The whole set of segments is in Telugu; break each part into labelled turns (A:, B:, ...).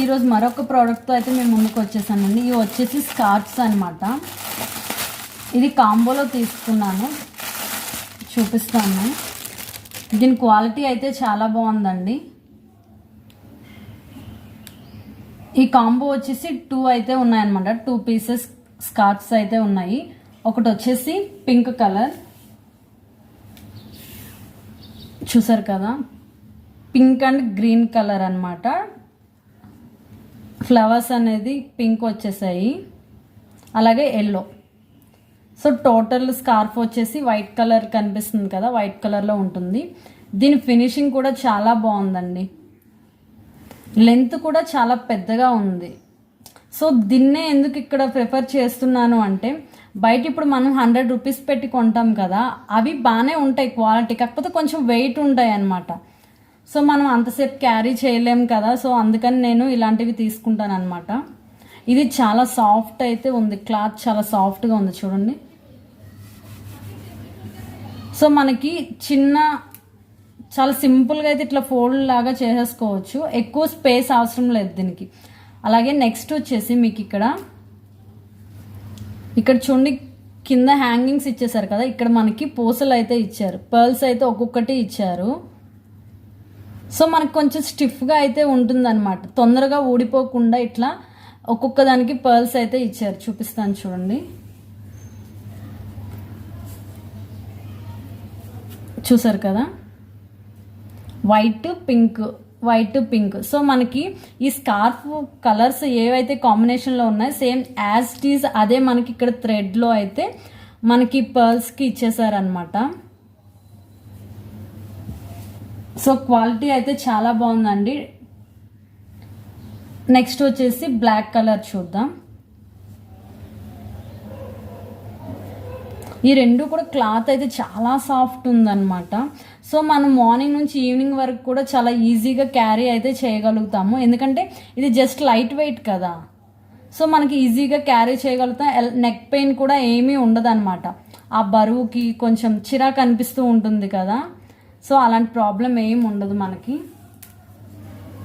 A: ఈరోజు మరొక ప్రోడక్ట్తో అయితే మేము ముందుకు వచ్చేసానండి ఇవి వచ్చేసి స్కార్ఫ్స్ అనమాట ఇది కాంబోలో తీసుకున్నాను. చూపిస్తాను. దీని క్వాలిటీ అయితే చాలా బాగుందండి. ఈ కాంబో వచ్చేసి టూ అయితే ఉన్నాయన్నమాట. టూ పీసెస్ స్కార్ఫ్స్ అయితే ఉన్నాయి. ఒకటి వచ్చేసి పింక్ కలర్. చూసారు కదా? పింక్ అండ్ గ్రీన్ కలర్ అనమాట ఫ్లవర్స్ అనేది పింక్ వచ్చేసాయి. అలాగే ఎల్లో. సో టోటల్ స్కార్ఫ్ వచ్చేసి వైట్ కలర్ కనిపిస్తుంది కదా వైట్ కలర్లో ఉంటుంది. దీని ఫినిషింగ్ కూడా చాలా బాగుందండి. లెంత్ కూడా చాలా పెద్దగా ఉంది. సో దీన్నే ఎందుకు ఇక్కడ ప్రిఫర్ చేస్తున్నాను అంటే బయట ఇప్పుడు మనం హండ్రెడ్ రూపీస్ పెట్టి కొంటాం కదా అవి బాగానే ఉంటాయి క్వాలిటీ. కాకపోతే కొంచెం వెయిట్ ఉంటాయి అన్నమాట సో మనం అంతసేపు క్యారీ చేయలేం కదా సో అందుకని నేను ఇలాంటివి తీసుకుంటాను అనమాట ఇది చాలా సాఫ్ట్ అయితే ఉంది క్లాత్ చాలా సాఫ్ట్గా ఉంది చూడండి. సో మనకి చిన్న చాలా సింపుల్గా అయితే ఇట్లా ఫోల్డ్ లాగా చేసేసుకోవచ్చు. ఎక్కువ స్పేస్ అవసరం లేదు దీనికి. అలాగే నెక్స్ట్ వచ్చేసి మీకు ఇక్కడ ఇక్కడ చూడండి కింద హ్యాంగింగ్స్ ఇచ్చేసారు కదా ఇక్కడ మనకి పూసలు అయితే ఇచ్చారు. పర్ల్స్ అయితే ఒక్కొక్కటి ఇచ్చారు. సో మనకు కొంచెం స్టిఫ్గా అయితే ఉంటుందన్నమాట. తొందరగా ఊడిపోకుండా ఇట్లా ఒక్కొక్క దానికి పర్ల్స్ అయితే ఇచ్చారు. చూపిస్తాను చూడండి. చూసారు కదా? White pink white pink so మనకి ఈ స్కార్ఫ్ కలర్స్ ఏవైతే కాంబినేషన్లో ఉన్నాయో సేమ్ యాజ్ టీజ్ అదే మనకి ఇక్కడ థ్రెడ్లో అయితే మనకి పర్ల్స్కి ఇచ్చేసారనమాట సో క్వాలిటీ అయితే చాలా బాగుందండి. నెక్స్ట్ వచ్చేసి బ్లాక్ కలర్ చూద్దాం. ఈ రెండు కూడా క్లాత్ అయితే చాలా సాఫ్ట్ ఉందన్నమాట. సో మనం మార్నింగ్ నుంచి ఈవినింగ్ వరకు కూడా చాలా ఈజీగా క్యారీ అయితే చేయగలుగుతాము. ఎందుకంటే ఇది జస్ట్ లైట్ వెయిట్ కదా. సో మనకి ఈజీగా క్యారీ చేయగలుగుతాం. నెక్ పెయిన్ కూడా ఏమీ ఉండదన్నమాట. ఆ బరువుకి కొంచెం చిరాకు అనిపిస్తూ ఉంటుంది కదా. సో అలాంటి ప్రాబ్లం ఏం ఉండదు మనకి.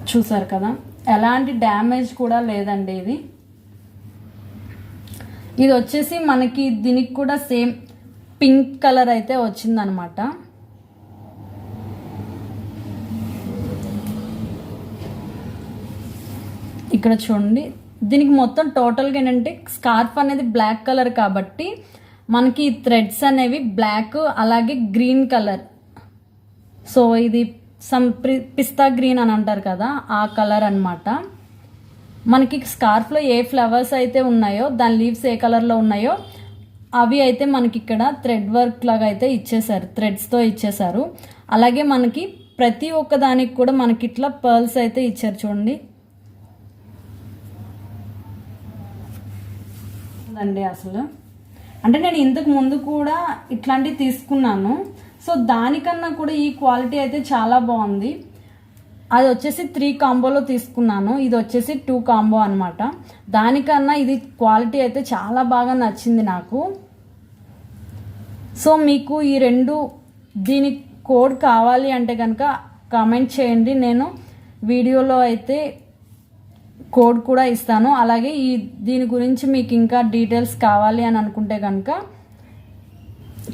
A: చూసారు కదా? ఎలాంటి డ్యామేజ్ కూడా లేదండి ఇది. ఇది వచ్చేసి మనకి దీనికి కూడా సేమ్ పింక్ కలర్ అయితే వచ్చిందనమాట. ఇక్కడ చూడండి. దీనికి మొత్తం టోటల్గా ఏంటంటే స్కార్ఫ్ అనేది బ్లాక్ కలర్ కాబట్టి మనకి థ్రెడ్స్ అనేవి బ్లాక్ అలాగే గ్రీన్ కలర్ సో ఇది సమ్ పిస్తా గ్రీన్ అని అంటారు కదా ఆ కలర్ అనమాట మనకి స్కార్ఫ్లో ఏ ఫ్లవర్స్ అయితే ఉన్నాయో దాని లీవ్స్ ఏ కలర్లో ఉన్నాయో అవి అయితే మనకి ఇక్కడ థ్రెడ్ వర్క్ లాగా అయితే ఇచ్చేసారు థ్రెడ్స్తో ఇచ్చేసారు అలాగే మనకి ప్రతి ఒక్క దానికి కూడా మనకి ఇట్లా పర్ల్స్ అయితే ఇచ్చారు చూడండి. అండి అసలు. అంటే నేను ఇంతకు ముందు కూడా ఇట్లాంటివి తీసుకున్నాను. సో దానికన్నా కూడా ఈ క్వాలిటీ అయితే చాలా బాగుంది. అది వచ్చేసి త్రీ కాంబోలో తీసుకున్నాను. ఇది వచ్చేసి టూ కాంబో అనమాట దానికన్నా ఇది క్వాలిటీ అయితే చాలా బాగా నచ్చింది నాకు. సో మీకు ఈ రెండు దీని కోడ్ కావాలి అంటే కనుక కామెంట్ చేయండి. నేను వీడియోలో అయితే కోడ్ కూడా ఇస్తాను. అలాగే ఈ దీని గురించి మీకు ఇంకా డీటెయిల్స్ కావాలి అని అనుకుంటే కనుక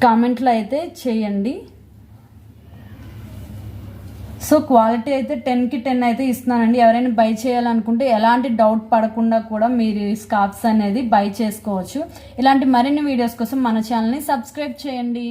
A: కామెంట్లో అయితే చేయండి. సో క్వాలిటీ అయితే టెన్కి టెన్ అయితే ఇస్తున్నానండి. ఎవరైనా బై చేయాలనుకుంటే ఎలాంటి డౌట్ పడకుండా కూడా మీరు స్కాప్స్ అనేది బై చేసుకోవచ్చు. ఇలాంటి మరిన్ని వీడియోస్ కోసం మన ఛానల్ని సబ్స్క్రైబ్ చేయండి.